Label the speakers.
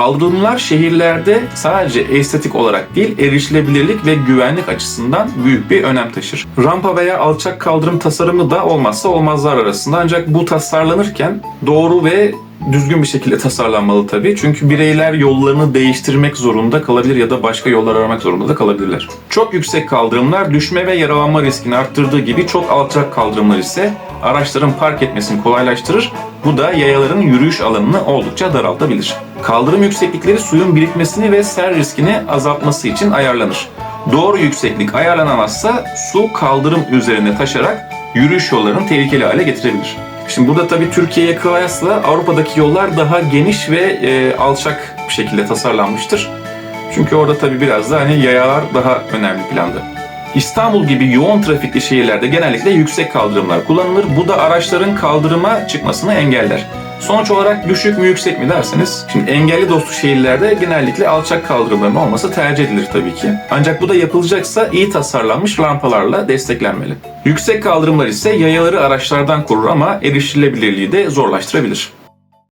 Speaker 1: Kaldırımlar şehirlerde sadece estetik olarak değil, erişilebilirlik ve güvenlik açısından büyük bir önem taşır. Rampa veya alçak kaldırım tasarımı da olmazsa olmazlar arasında ancak bu tasarlanırken doğru ve düzgün bir şekilde tasarlanmalı tabii. Çünkü bireyler yollarını değiştirmek zorunda kalabilir ya da başka yollar aramak zorunda da kalabilirler. Çok yüksek kaldırımlar düşme ve yaralanma riskini arttırdığı gibi çok alçak kaldırımlar ise araçların park etmesini kolaylaştırır. Bu da yayaların yürüyüş alanını oldukça daraltabilir. Kaldırım yükseklikleri suyun birikmesini ve sel riskini azaltması için ayarlanır. Doğru yükseklik ayarlanamazsa su kaldırım üzerine taşarak yürüyüş yollarını tehlikeli hale getirebilir. Şimdi burada tabii Türkiye'ye kıyasla Avrupa'daki yollar daha geniş ve e, alçak bir şekilde tasarlanmıştır. Çünkü orada tabii biraz da hani yayalar daha önemli planda. İstanbul gibi yoğun trafikli şehirlerde genellikle yüksek kaldırımlar kullanılır. Bu da araçların kaldırıma çıkmasını engeller. Sonuç olarak düşük mü yüksek mi derseniz, şimdi engelli dostu şehirlerde genellikle alçak kaldırımların olması tercih edilir tabii ki. Ancak bu da yapılacaksa iyi tasarlanmış rampalarla desteklenmeli. Yüksek kaldırımlar ise yayaları araçlardan korur ama erişilebilirliği de zorlaştırabilir.